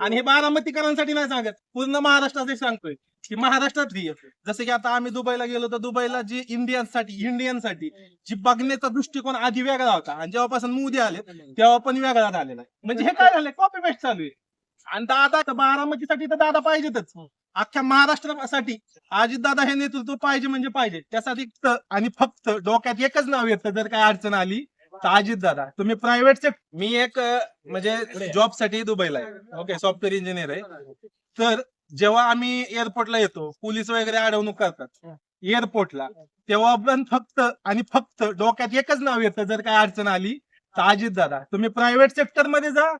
आणि हे बारामतीकरांसाठी नाही सांगत. पूर्ण महाराष्ट्रासाठी सांगतोय. की महाराष्ट्रातली आहे. जसं की आता आम्ही दुबईला गेलो तर दुबईला जी इंडियनसाठी इंडियनसाठी जी बघण्याचा दृष्टिकोन आधी वेगळा होता. आणि जेव्हापासून मोदी आले तेव्हा पण वेगळा झालेला आहे. म्हणजे हे काय झालंय? कॉपी पेस्ट चालू आहे. आणि दादा तर बारामतीसाठी तर दादा पाहिजेतच. अख्ख्या महाराष्ट्रासाठी अजित दादा हे नेतृत्व पाहिजे म्हणजे पाहिजे. त्यासाठी आणि फक्त डोक्यात एकच नाव येतं. जर काय अडचण आली अजित दादा तुम्ही प्रायव्हेट मी एक म्हणजे जॉबसाठी दुबईला आहे. ओके सॉफ्टवेअर इंजिनियर आहे. तर जेव्हा आम्ही एअरपोर्टला येतो पोलीस वगैरे अडवणूक करतात. एअरपोर्टला तेव्हा पण फक्त आणि फक्त डोक्यात एकच नाव येतं जर काय अडचण आली तर अजित दादा. तुम्ही प्रायव्हेट सेक्टरमध्ये जा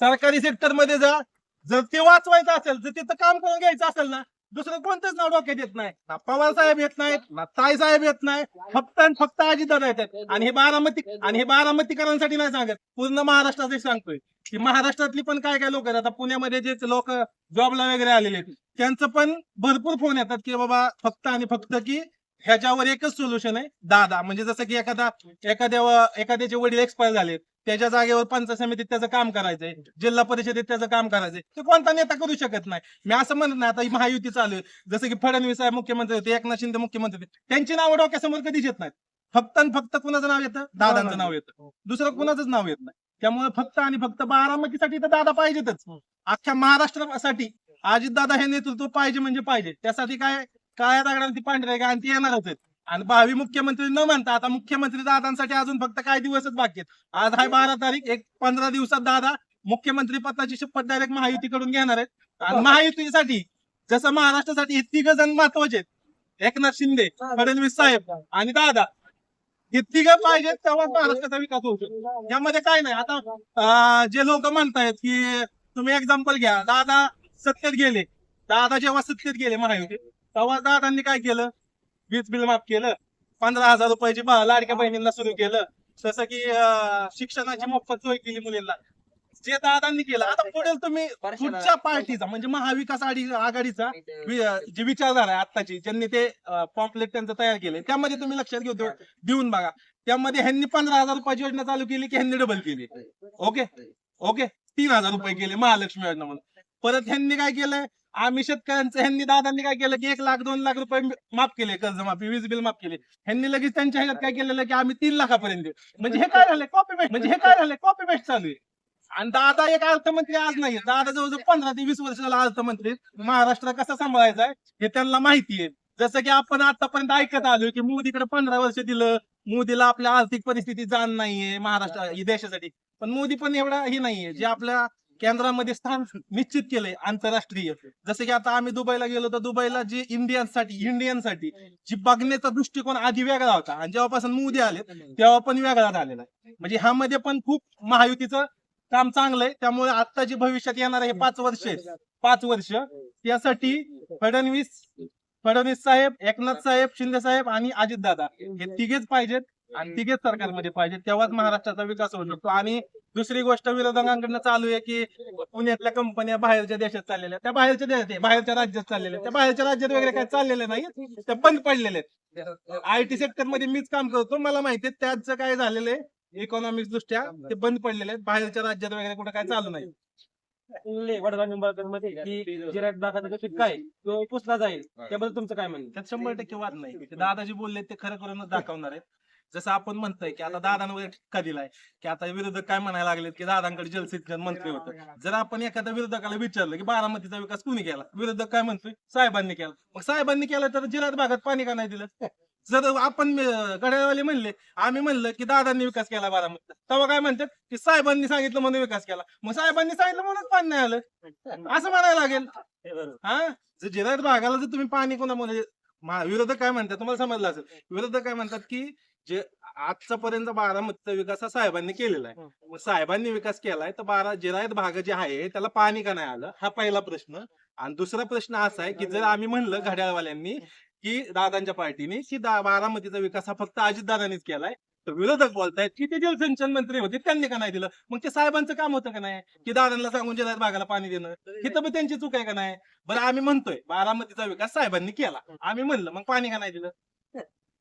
सरकारी सेक्टरमध्ये जा. जर ते वाचवायचं असेल जर तिथं काम करून घ्यायचं असेल ना दुसरं कोणतंच नाव डोक्यात येत नाही. ना पवार साहेब येत नाहीत ना ताई साहेब येत नाही. फक्त आणि फक्त अजितदादा येतात आणि हे बारामती आणि हे बारामतीकरांसाठी नाही सांगत. पूर्ण महाराष्ट्रासाठी सांगतोय. की महाराष्ट्रातली पण काय काय लोक आहेत? आता पुण्यामध्ये जे लोक जॉबला वगैरे आलेले आहेत त्यांचं पण भरपूर फोन येतात की बाबा फक्त आणि फक्त की ह्याच्यावर एकच सोल्युशन आहे दादा. म्हणजे जसं की एखादा एखाद्या एखाद्याचे वडील एक्सपायर झाले त्याच्या जागेवर पंचायत समितीत त्याचं काम करायचंय जिल्हा परिषदेत त्याचं काम करायचंय. ते कोणता नेता करू शकत नाही. मी असं म्हणत नाही आता ही महायुती चालू आहे. जसं की फडणवीस साहेब मुख्यमंत्री होते एकनाथ शिंदे मुख्यमंत्री होते. त्यांची नावं डोक्यासमोर कधीच येत नाहीत. फक्त आणि फक्त कुणाचं नाव येतं? दादांचं नाव येतं. दुसरं कुणाचंच नाव येत नाही. त्यामुळे फक्त आणि फक्त बारामतीसाठी तर दादा पाहिजेतच. अख्ख्या महाराष्ट्रासाठी अजितदादा हे नेतृत्व पाहिजे म्हणजे पाहिजे. त्यासाठी काय काळ्या दगडांची पांढऱ्या ते येणारच आहेत आणि भावी मुख्यमंत्री न म्हणता आता मुख्यमंत्री दादांसाठी अजून फक्त काही दिवसच बाकी आहेत. आज आहे बारा तारीख एक पंधरा दिवसात दादा मुख्यमंत्री पदाची शपथ डायरेक्ट महायुतीकडून घेणार आहेत. आणि महायुतीसाठी जसं महाराष्ट्रासाठी हे तिघ जण महत्त्वाचे आहेत. एकनाथ शिंदे फडणवीस साहेब आणि दादा. हे तिघ पाहिजेत तेव्हा महाराष्ट्राचा विकास होऊ शकतो. यामध्ये काय नाही. आता जे लोक म्हणतायत की तुम्ही एक्झाम्पल घ्या. दादा सत्तेत गेले. दादा जेव्हा सत्तेत गेले महायुतीत तेव्हा दादांनी काय केलं? वीज बिल माफ केलं. पंधरा हजार रुपयाची लाडक्या बहिणींना सुरू केलं. तसं की शिक्षणाची मोफत सोय केली मुलींना. जे दादांनी केलं. आता पुढे तुम्ही पुढच्या पार्टीचा म्हणजे महाविकास आघाडी आघाडीचा जी विचारधारा आहे आत्ताची ज्यांनी ते पॉम्पलेट त्यांचं तयार केले त्यामध्ये तुम्ही लक्षात घेऊ देऊ- देऊन बघा. त्यामध्ये ह्यांनी पंधरा हजार रुपयाची योजना चालू केली की ह्यांनी डबल केली. ओके? ओके? तीन हजार रुपये केले महालक्ष्मी योजना म्हणून. परत ह्यांनी काय केलंय? आम्ही शेतकऱ्यांचं ह्यांनी दादांनी काय केलं की एक लाख दोन लाख रुपये माफ केले कर्जमाफी वीज बिल माफ केले. ह्यांनी लगेच त्यांच्या ह्याच्यात काय केलेलं की आम्ही तीन लाखापर्यंत देऊ. म्हणजे हे काय झालंय? कॉपी पेस्ट म्हणजे हे काय झालंय? कॉपी पेस्ट चालू आहे. आणि दादा एक अर्थमंत्री आज नाही दादा जवळजवळ पंधरा ते वीस वर्ष झाला अर्थमंत्री. महाराष्ट्र कसा सांभाळायचा आहे हे त्यांना माहिती आहे. जसं की आपण आतापर्यंत ऐकत आलो की मोदीकडे पंधरा वर्ष दिलं. मोदीला आपल्या आर्थिक परिस्थिती जाण नाहीये महाराष्ट्र देशासाठी. पण मोदी पण एवढा हे नाहीये. जे आपल्या केंद्रामध्ये स्थान निश्चित केलंय आंतरराष्ट्रीय. जसं की आता आम्ही दुबईला गेलो तर दुबईला जी इंडियनसाठी इंडियनसाठी जी बघण्याचा दृष्टिकोन आधी वेगळा होता. आणि जेव्हापासून मोदी आले तेव्हा पण वेगळा झालेला आहे. म्हणजे ह्यामध्ये पण खूप महायुतीचं काम चांगलं आहे. त्यामुळे आता जे भविष्यात येणार हे पाच वर्ष पाच वर्ष. त्यासाठी फडणवीस फडणवीस साहेब एकनाथ साहेब शिंदे साहेब आणि अजित दादा हे तिघेच पाहिजेत. आणि तिघेच सरकारमध्ये पाहिजेत तेव्हाच महाराष्ट्राचा विकास होऊ शकतो. आणि दुसरी गोष्ट विरोधकांकडनं चालू आहे की पुण्यातल्या कंपन्या बाहेरच्या देशात चाललेल्या त्या बाहेरच्या देशात बाहेरच्या राज्यात चाललेल्या त्या बाहेरच्या राज्यात वगैरे काय चाललेले नाही त्या बंद पडलेले आहेत. आय टी सेक्टरमध्ये मीच काम करतो. मला माहिती आहे त्याचं काय झालेलं आहे? इकॉनॉमिक्स दृष्ट्या ते बंद पडलेले आहेत. बाहेरच्या राज्यात वगैरे कुठे काय चालू नाही. वडगाव निंबाळकरमध्ये काय तो पुसला जाईल. त्याबद्दल तुमचं काय म्हणणं त्यात शंभर टक्के वाद नाही. ते दादाजी बोलले ते खरं करूनच दाखवणार आहेत. जसं आपण म्हणतोय की आता दादांवर ठिक्का दिलाय की आता विरोधक काय म्हणायला लागलेत की दादांकडे जलसिंचन मंत्री होतं. जर आपण एखाद्या विरोधकाला विचारलं की बारामतीचा विकास कुणी केला? विरोधक काय म्हणतोय? साहेबांनी केला. मग साहेबांनी केला तर जिल्ह्यात भागात पाणी का नाही दिलं? जर आपण गड्यावाले म्हणले आम्ही म्हणलं की दादांनी विकास केला बारामतीचा. तेव्हा काय म्हणतात? की साहेबांनी सांगितलं म्हणून विकास केला. मग साहेबांनी सांगितलं म्हणून पाणी नाही आलं. असं म्हणायला लागेल. हा जर जिल्ह्यात भागाला जर तुम्ही पाणी कोणामध्ये मा- विरोधक काय म्हणतात? तुम्हाला समजलं असेल. विरोधक काय म्हणतात की जे आजपर्यंत बारामतीचा विकास हा साहेबांनी केलेला आहे. मग साहेबांनी विकास केलाय तर बारा जिरायत भाग जे आहे त्याला पाणी का नाही आलं? हा पहिला प्रश्न. आणि दुसरा प्रश्न असा आहे की जर आम्ही म्हणलं घड्याळवाल्यांनी की दादांच्या पार्टीने की बारामतीचा विकास हा फक्त अजितदादांनीच केलाय तर विरोधक बोलतायत की ते जलसिंचन मंत्री होते त्यांनी का नाही दिलं? मग ते साहेबांचं काम होतं का नाही? की दादांना सांगून जिल्ह्यात भागाला पाणी देणं? हे तर त्यांची चूक आहे का नाही? बरं आम्ही म्हणतोय बारामतीचा विकास साहेबांनी केला. आम्ही म्हणलं मग पाणी का नाही दिलं?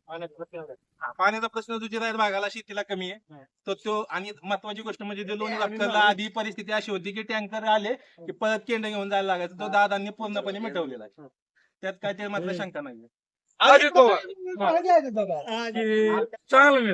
पाण्याचा प्रश्न जो जिरायत भागाला शेतीला कमी आहे. तर तो आणि महत्वाची गोष्ट म्हणजे जे लोणी आधी परिस्थिती अशी होती की टँकर आले की परत केंड घेऊन जायला लागायचं. तो दादांनी पूर्णपणे मिटवलेला आहे. त्यात काय ते मात्र शंका नाही चांगलं